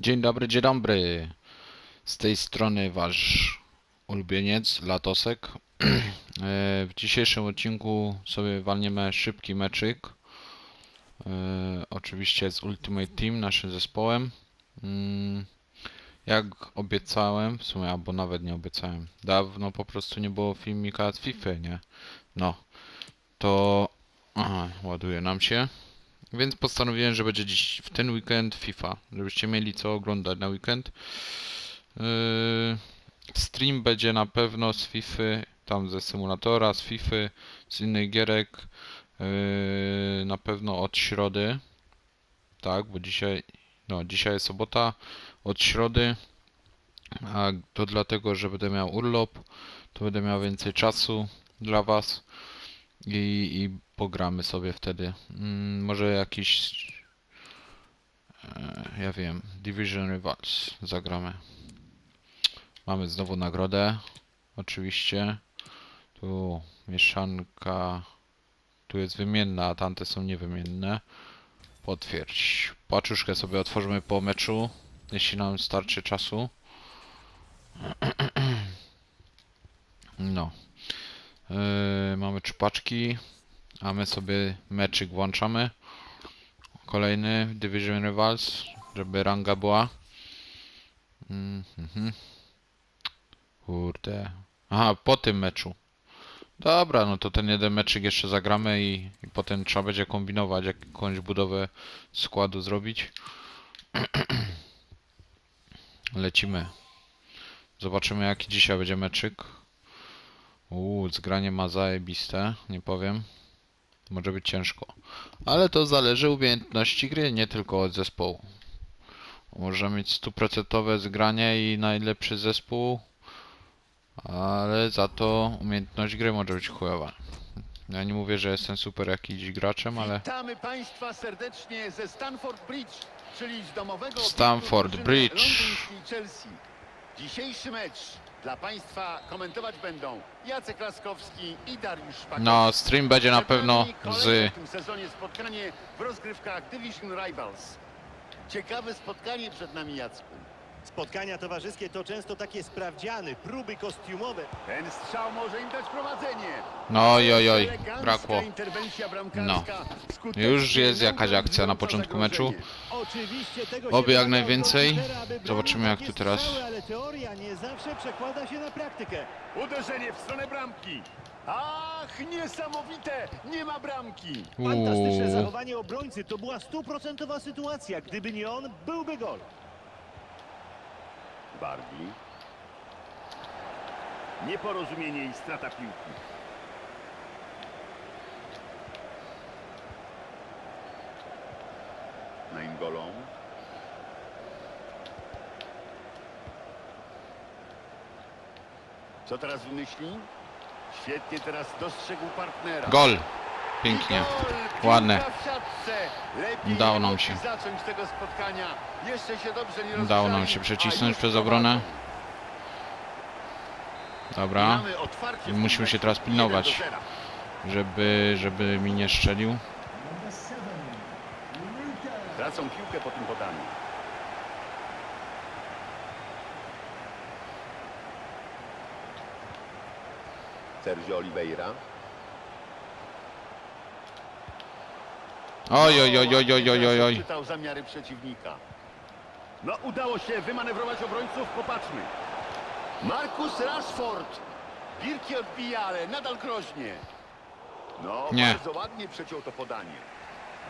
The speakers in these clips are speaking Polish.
Dzień dobry, dzień dobry. Z tej strony wasz ulubieniec, Latosek. E, W dzisiejszym odcinku sobie walniemy szybki meczyk. E, Oczywiście z Ultimate Team, naszym zespołem. Mm, Jak obiecałem, w sumie albo nawet nie obiecałem, dawno po prostu nie było filmika z FIFA, nie? No, to... Aha, ładuje nam się. Więc postanowiłem, że będzie dziś w ten weekend FIFA, żebyście mieli co oglądać na weekend. Yy, stream będzie na pewno z FIFA, tam ze symulatora, z FIFA, z innych gierek. Yy, na pewno od środy. Tak, bo dzisiaj, no dzisiaj jest sobota, od środy. A to dlatego, że będę miał urlop, to będę miał więcej czasu dla Was i, i pogramy sobie wtedy. Mm, może jakiś. E, ja wiem, Division Rivals zagramy. Mamy znowu nagrodę. Oczywiście. Tu mieszanka. Tu jest wymienna, a tamte są niewymienne. Potwierdź. Paczuszkę sobie otworzymy po meczu, jeśli nam starczy czasu. No. Yy, mamy trzy paczki, a my sobie meczyk włączamy. Kolejny Division Rivals, żeby ranga była. Mhm. Kurde. Aha, po tym meczu. Dobra, no to ten jeden meczyk jeszcze zagramy i, i potem trzeba będzie kombinować, jakąś budowę składu zrobić. Lecimy. Zobaczymy jaki dzisiaj będzie meczyk. Uuu, zgranie ma zajebiste, nie powiem. Może być ciężko. Ale to zależy umiejętności gry, nie tylko od zespołu. Może mieć stuprocentowe zgranie i najlepszy zespół, ale za to umiejętność gry może być chujowa. Ja nie mówię, że jestem super jakiś graczem, ale Witamy Państwa serdecznie ze Stanford Bridge, czyli z domowego obiektu Bridge. Chelsea. Dzisiejszy mecz dla Państwa komentować będą Jacek Laskowski i Dariusz Szpakowski. no stream będzie na pewno z w tym sezonie spotkanie w rozgrywkach Division Rivals. Ciekawe spotkanie przed nami Jacku. Spotkania towarzyskie to często takie sprawdziany, próby kostiumowe. Ten strzał może im dać prowadzenie. No oj oj oj, Elegancka brakło. interwencja No. bramkarska. Już jest jakaś akcja na początku meczu. zagrożenie. Oczywiście tego Oby jak najwięcej. aby Zobaczymy, jak takie tu teraz. strzały, Ale teoria nie zawsze przekłada się na praktykę. Uderzenie w stronę bramki. Ach, niesamowite! Nie ma bramki. Fantastyczne Uuu. zachowanie obrońcy. To była stuprocentowa sytuacja. Gdyby nie on, byłby gol. Barbie. Nieporozumienie i strata piłki. Naingolą. Co teraz wymyśli? Świetnie teraz dostrzegł partnera. Gol. Pięknie. Ładne. Udało nam się. Udało nam się przecisnąć przez obronę. Dobra. Musimy się teraz pilnować. 1 do 0. Żeby, żeby mi nie strzelił. Tracą piłkę po tym podaniu. Sergio Oliveira. Oj oj oj oj oj oj oj oj. Czytał zamiary przeciwnika. No udało się wymanewrować obrońców, popatrzmy. Marcus Rashford. Pirki odbija, ale nadal groźnie. No, Nie. bardzo ładnie przeciął to podanie.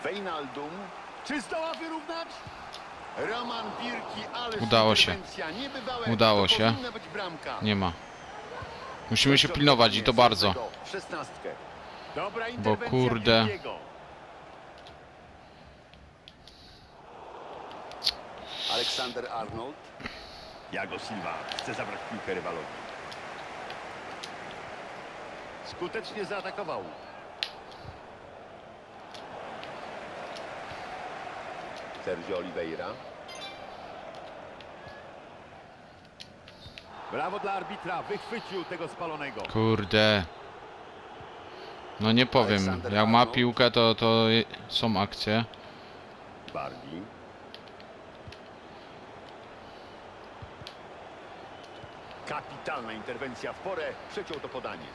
Wijnaldum. Czy zdoła wyrównać? Roman Birki, ale Udało się. Udało się. Nie ma. Musimy się pilnować i to bardzo. Bo kurde. Aleksander Arnold. Jago Silva chce zabrać piłkę rywalowi. Skutecznie zaatakował. Sergio Oliveira. Brawo dla arbitra, wychwycił tego spalonego. Kurde. No nie powiem. Jak ma piłkę to, to są akcje. Barbie. Kapitalna interwencja w porę przeciął to podanie.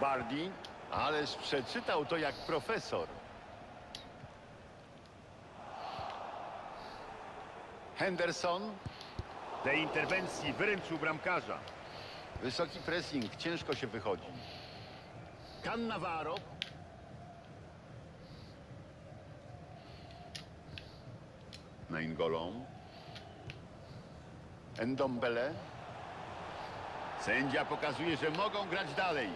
Bardi, ależ przeczytał to jak profesor. Henderson. Tej interwencji wyręczył bramkarza. Wysoki pressing, ciężko się wychodzi. Cannavaro. Naingolą. Endombele. Sędzia pokazuje, że mogą grać dalej.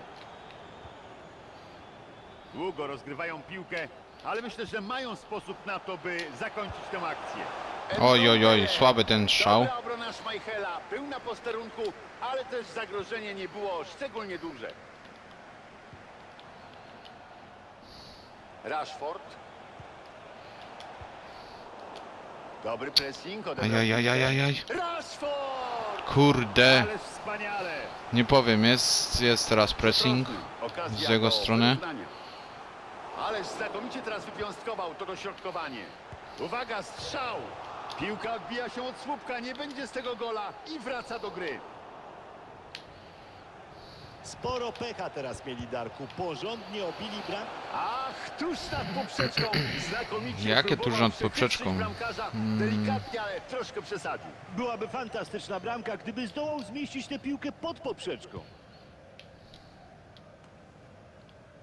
Długo rozgrywają piłkę, ale myślę, że mają sposób na to, by zakończyć tę akcję. Oj, oj, oj, słaby ten strzał. Dobra obrona Schmeichela, był na posterunku, ale też zagrożenie nie było szczególnie duże. Rashford. Dobry pressing. odebrał Ajajajajaj. piłkę. Rashford! Kurde, wspaniale. nie powiem, jest, jest teraz pressing. Z jego strony. Ależ znakomicie teraz wypiąstkował to dośrodkowanie. Uwaga, strzał! Piłka odbija się od słupka, nie będzie z tego gola i wraca do gry. Sporo pecha teraz mieli Darku. Porządnie obili bram. Ach, tuż nad poprzeczką. Znakomicie Jakie tuż nad poprzeczką? Hmm. Delikatnie, ale troszkę przesadził. Byłaby fantastyczna bramka, gdyby zdołał zmieścić tę piłkę pod poprzeczką.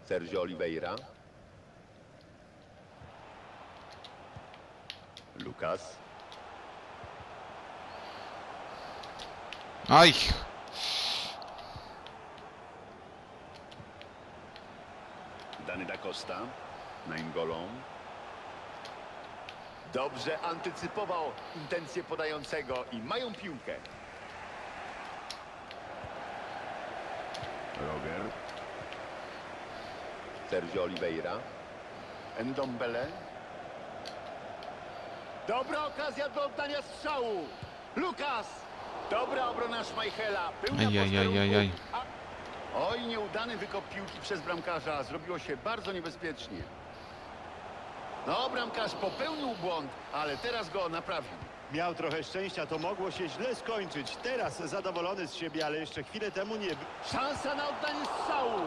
Sergio Oliveira. Lukas. Aj, Dany da Costa. Naingolą. Dobrze antycypował intencje podającego i mają piłkę. Roger. Sergio Oliveira. Endombele. Dobra okazja do oddania strzału. Lukas. Dobra obrona Schmeichela. Był na. A- Oj, nieudany wykop piłki przez bramkarza. Zrobiło się bardzo niebezpiecznie. No, bramkarz popełnił błąd, ale teraz go naprawił. Miał trochę szczęścia, to mogło się źle skończyć. Teraz zadowolony z siebie, ale jeszcze chwilę temu nie. Szansa na oddanie strzału.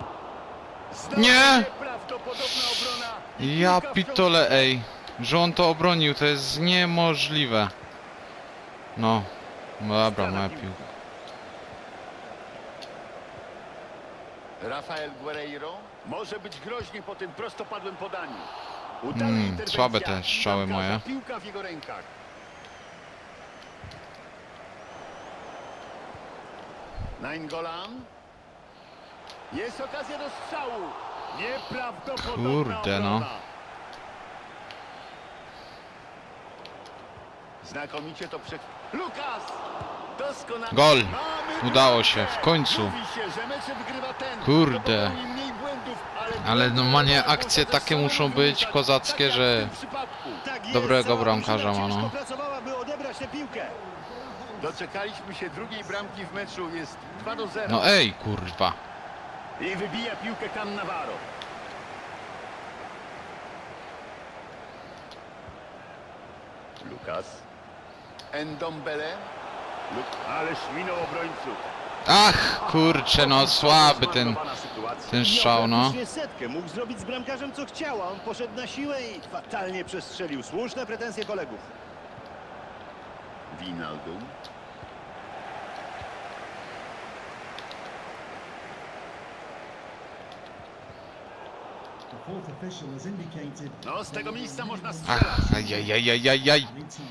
Znowu Nie! Nieprawdopodobna obrona. I ja pitole, ej. Że on to obronił, to jest niemożliwe. No, dobra, moja piłka. Rafael Guerreiro może być groźnie po tym prostopadłym podaniu. Udana Mm, interwencja słabe te strzały moje. Piłka w jego rękach. Nainggolan. Jest okazja do strzału. Nieprawdopodobna Kurde, no. obrona. Znakomicie to przed... Lukas! Doskonale. Gol. Mamy Udało się, w końcu. Kurde. ale normalnie akcje takie muszą być kozackie, tak że-. Tak Dobrego bramkarza ma, no. Doczekaliśmy się drugiej bramki w meczu, jest 2 do 0. No ej, kurwa. I wybija piłkę Cannavaro. Lukas. Endombele. Ależ minął obrońców. Ach, kurczę, no słaby ten, ten strzał, no. setkę, mógł zrobić z bramkarzem co chciał, a on poszedł na siłę i fatalnie przestrzelił. Słuszne pretensje kolegów. Indicated No, z tego miejsca można Ach, strzelać. ajajajajaj. any time.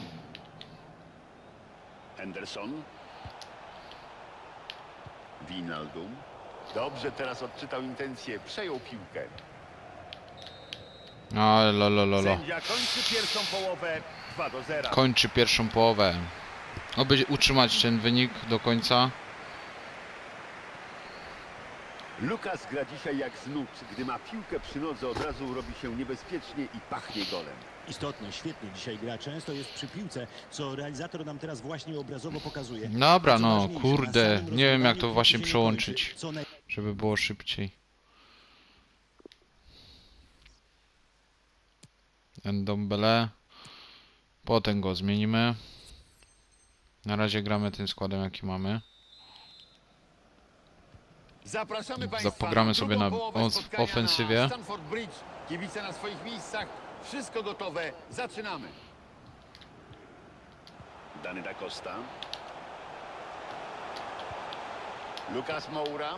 Henderson. Wijnaldum. Dobrze teraz odczytał intencje, przejął piłkę. No, lolololo. Sędzia kończy pierwszą połowę 2 do 0. Kończy pierwszą połowę. Oby utrzymać ten wynik do końca. Lukas gra dzisiaj jak z nut. Gdy ma piłkę przy nodze, od razu robi się niebezpiecznie i pachnie golem. Istotnie, świetnie dzisiaj gra, często jest przy piłce, co realizator nam teraz właśnie obrazowo pokazuje. Dobra, Co no, ważniejsze, kurde, samym nie wiem jak to rozgrywaniu właśnie piłki się nie przełączyć, kończy. Co naj... żeby było szybciej. Endombele. Potem go zmienimy. Na razie gramy tym składem jaki mamy. Zapraszamy Za- Państwa pogramy sobie na ofensywie. Stanford Bridge. Kibice na swoich miejscach. Wszystko gotowe. Zaczynamy. Dany da Costa. Lukas Moura.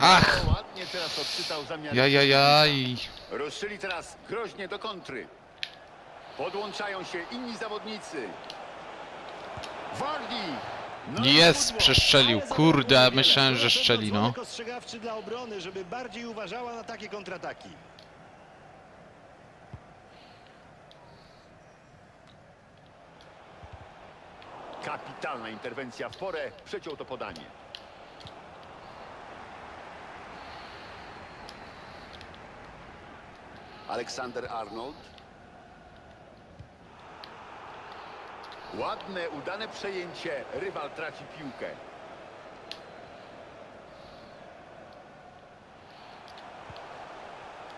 Ach! No, ładnie teraz odczytał zamiar. Ja, ja, ja i... Ruszyli teraz groźnie do kontry. Podłączają się inni zawodnicy. Wardi. No Jest! Przestrzelił. Kurde, myślałem, że strzeli, no. ostrzegawczy dla obrony, żeby bardziej uważała na takie kontrataki. Kapitalna interwencja w porę. Przeciął to podanie. Aleksander Arnold. Ładne, udane przejęcie. Rywal traci piłkę.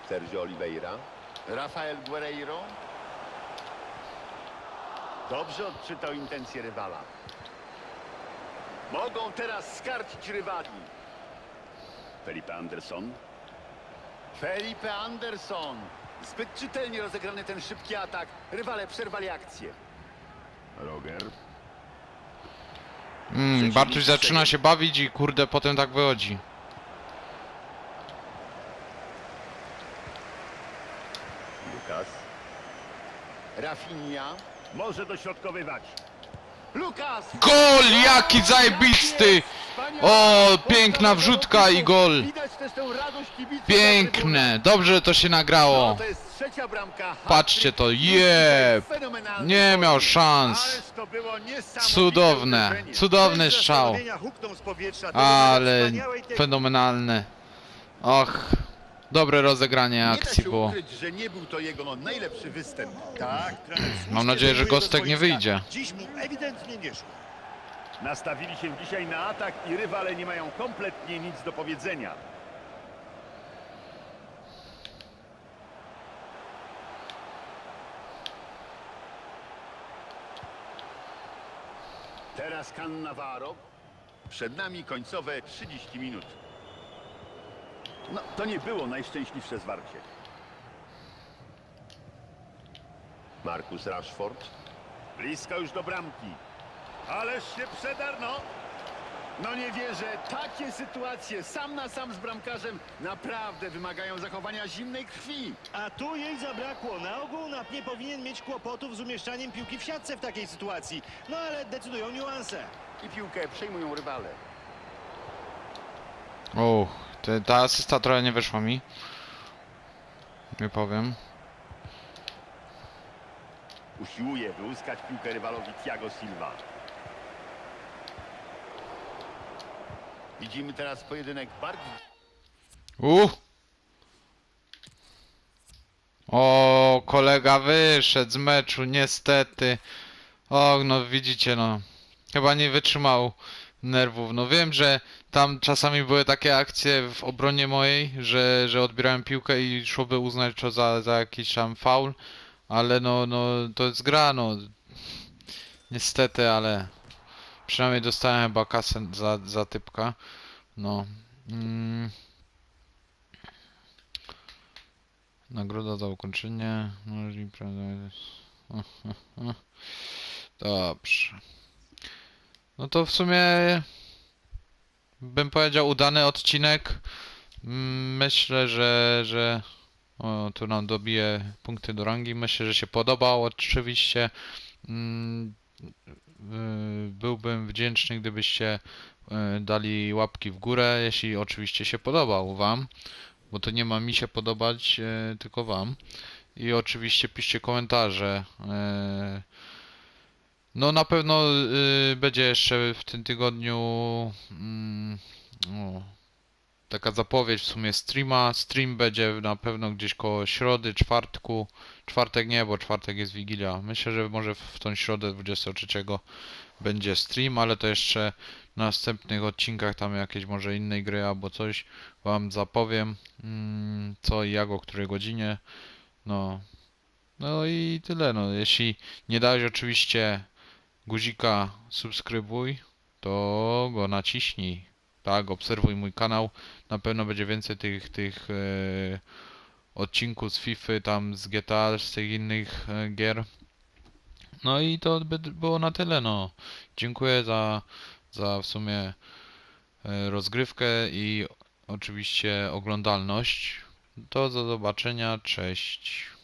Sergio Oliveira. Rafael Guerreiro. Dobrze odczytał intencje rywala. Mogą teraz skarcić rywali. Felipe Anderson. Felipe Anderson. Zbyt czytelnie rozegrany ten szybki atak. Rywale przerwali akcję. Roger. Mm, Bartuś zaczyna się bawić i kurde potem tak wychodzi. Lukas. Rafinha. Może dośrodkowywać. Gol! Jaki zajebisty! O, piękna wrzutka i gol. Piękne! Dobrze to się nagrało. Patrzcie to, jeb! Nie miał szans. Cudowne, cudowny strzał. Ale fenomenalne. Och, dobre rozegranie Nie da akcji się było. ukryć, że nie był to jego najlepszy występ. Tak, trener słusznie Mam nadzieję, że Gostek nie boiska. wyjdzie. Dziś mu ewidentnie nie szło. Nastawili się dzisiaj na atak i rywale nie mają kompletnie nic do powiedzenia. Teraz Cannavaro. Przed nami końcowe 30 minut. No, to nie było najszczęśliwsze zwarcie. Marcus Rashford. Blisko już do bramki. Ależ się przedarno. No nie wierzę, takie sytuacje sam na sam z bramkarzem naprawdę wymagają zachowania zimnej krwi. A tu jej zabrakło. Na ogół Nap nie powinien mieć kłopotów z umieszczaniem piłki w siatce w takiej sytuacji. No ale decydują niuanse. I piłkę przejmują rywale. Te, ta asysta trochę nie wyszła mi. Nie powiem. Usiłuje wyłuskać piłkę rywalowi Thiago Silva. Widzimy teraz pojedynek bardziej Uh! O, kolega wyszedł z meczu, niestety. O, no widzicie, no. Chyba nie wytrzymał nerwów. No wiem, że tam czasami były takie akcje w obronie mojej, że, że odbierałem piłkę i szłoby uznać to za, za jakiś tam faul, ale no, no to jest gra, no. Niestety, ale przynajmniej dostałem chyba kasę za, za typka. No. Mm. Nagroda za ukończenie. Dobrze. No to w sumie bym powiedział udany odcinek. Myślę, że, że o, tu nam dobije punkty do rangi. Myślę, że się podobał oczywiście. Byłbym wdzięczny, gdybyście y, dali łapki w górę, jeśli oczywiście się podobał Wam bo to nie ma mi się podobać, e, tylko wam. I oczywiście piszcie komentarze. No na pewno e, będzie jeszcze w tym tygodniu mm, taka zapowiedź w sumie streama. Stream będzie na pewno gdzieś koło środy, czwartku. Czwartek nie, bo czwartek jest Wigilia. Myślę, że może w tą środę 23 będzie stream, ale to jeszcze w następnych odcinkach tam jakieś może innej gry albo coś wam zapowiem mm, co i jak o której godzinie no No i tyle, no. Jeśli nie dałeś oczywiście guzika subskrybuj, to go naciśnij. Tak, obserwuj mój kanał. Na pewno będzie więcej tych, tych e, odcinków z FIFA, tam z GTA, z tych innych e, gier. No i to by było na tyle, no. Dziękuję za, za w sumie e, rozgrywkę i oczywiście oglądalność. Do zobaczenia, cześć.